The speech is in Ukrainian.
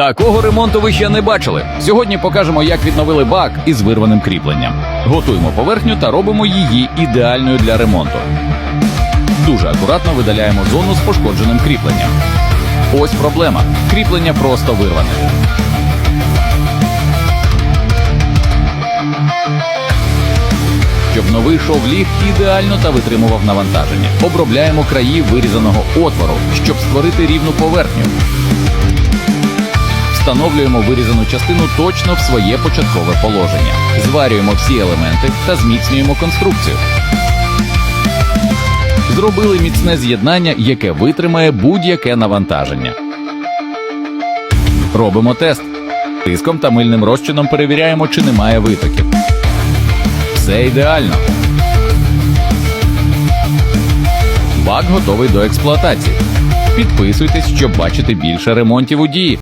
Такого ремонту ви ще не бачили. Сьогодні покажемо, як відновили бак із вирваним кріпленням. Готуємо поверхню та робимо її ідеальною для ремонту. Дуже акуратно видаляємо зону з пошкодженим кріпленням. Ось проблема. Кріплення просто вирване. Щоб новий шов ліг ідеально та витримував навантаження. Обробляємо краї вирізаного отвору, щоб створити рівну поверхню. Встановлюємо вирізану частину точно в своє початкове положення. Зварюємо всі елементи та зміцнюємо конструкцію. Зробили міцне з'єднання, яке витримає будь-яке навантаження. Робимо тест. Тиском та мильним розчином перевіряємо, чи немає витоків. Все ідеально. Бак готовий до експлуатації. Підписуйтесь, щоб бачити більше ремонтів у дії.